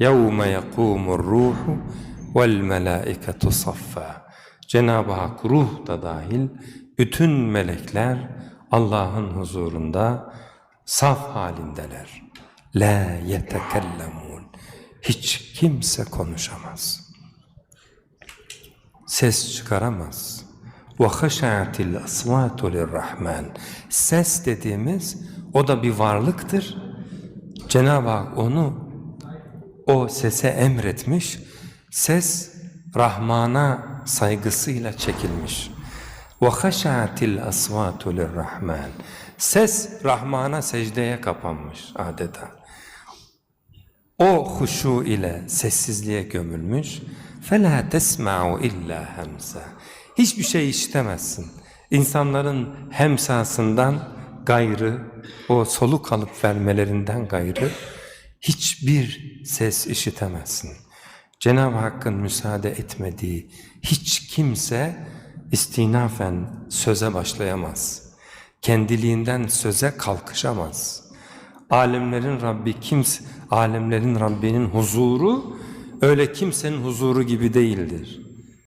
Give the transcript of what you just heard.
يَوْمَ يَقُومُ الرُّوحُ وَالْمَلَائِكَةُ صَفًّا Cenab-ı Hak ruh da dahil bütün melekler Allah'ın huzurunda saf halindeler. La yetekellemun. Hiç kimse konuşamaz. Ses çıkaramaz. Ve haşa'atil asvatu lirrahman. Ses dediğimiz o da bir varlıktır. Cenab-ı Hak onu o sese emretmiş. Ses Rahman'a saygısıyla çekilmiş. Ve haşa'atil asvatu lirrahman. Ses Rahman'a secdeye kapanmış adeta. O huşu ile sessizliğe gömülmüş. فَلَا تَسْمَعُ illa hemsa. Hiçbir şey işitemezsin. İnsanların hemsasından gayrı, o soluk alıp vermelerinden gayrı hiçbir ses işitemezsin. Cenab-ı Hakk'ın müsaade etmediği hiç kimse istinafen söze başlayamaz. Kendiliğinden söze kalkışamaz. Alemlerin Rabbi kimse, alemlerin Rabbinin huzuru öyle kimsenin huzuru gibi değildir.